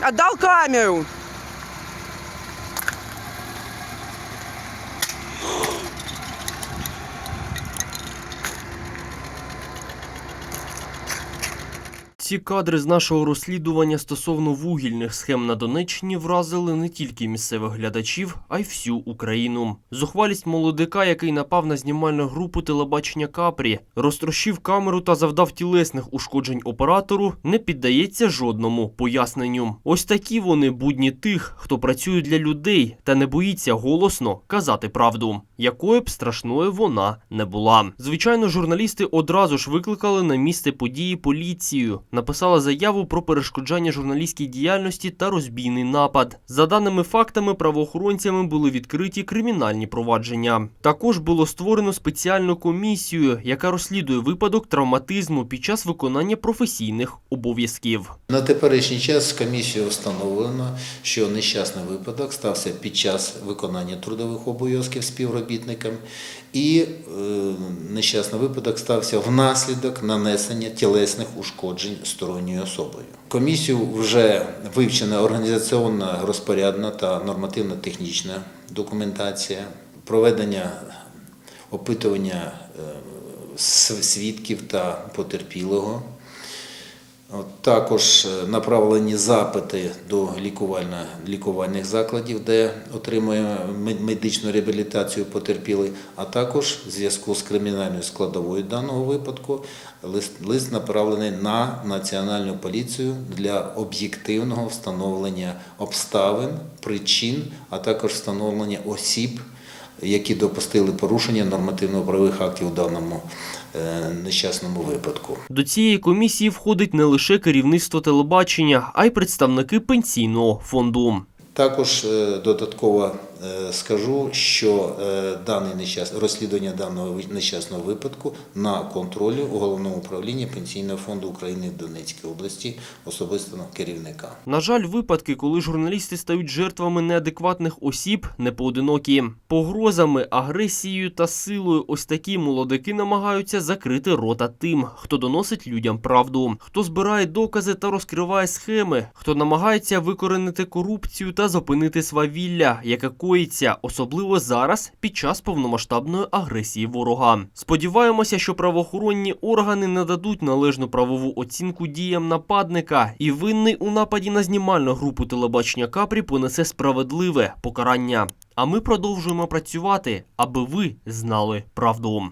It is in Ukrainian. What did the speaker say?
Отдал камеру. Ці кадри з нашого розслідування стосовно вугільних схем на Донеччині вразили не тільки місцевих глядачів, а й всю Україну. Зухвалість молодика, який напав на знімальну групу телебачення Капрі, розтрощив камеру та завдав тілесних ушкоджень оператору, не піддається жодному поясненню. Ось такі вони будні тих, хто працює для людей та не боїться голосно казати правду, якою б страшною вона не була. Звичайно, журналісти одразу ж викликали на місце події поліцію, написали заяву про перешкоджання журналістській діяльності та розбійний напад. За даними фактами, правоохоронцями були відкриті кримінальні провадження. Також було створено спеціальну комісію, яка розслідує випадок травматизму під час виконання професійних обов'язків. На теперішній час комісією встановлено, що нещасний випадок стався під час виконання трудових обов'язків співробітникам, і е, нещасний випадок стався внаслідок нанесення тілесних ушкоджень сторонньою особою. Комісію вже вивчена організаційна, розпорядна та нормативно-технічна документація, проведення опитування е, свідків та потерпілого. Також е, направлені запити до лікувальних закладів, де отримує медичну реабілітацію потерпілий, а також в зв'язку з кримінальною складовою даного випадку лист, направлений на Національну поліцію для об'єктивного встановлення обставин, причин, а також встановлення осіб, які допустили порушення нормативно-правових актів у даному нещасному випадку. До цієї комісії входить не лише керівництво телебачення, а й представники пенсійного фонду. Також е, додатково е, скажу, що е, даний нещас... розслідування даного нещасного випадку на контролі у головному управлінні Пенсійного фонду України в Донецькій області, особисто керівника. На жаль, випадки, коли журналісти стають жертвами неадекватних осіб, не поодинокі. Погрозами, агресією та силою ось такі молодики намагаються закрити рота тим, хто доносить людям правду, хто збирає докази та розкриває схеми, хто намагається викоренити корупцію та зупинити свавілля, яке коїться, особливо зараз під час повномасштабної агресії ворога. Сподіваємося, що правоохоронні органи нададуть належну правову оцінку діям нападника, і винний у нападі на знімальну групу телебачення Капрі понесе справедливе покарання. А ми продовжуємо працювати, аби ви знали правду.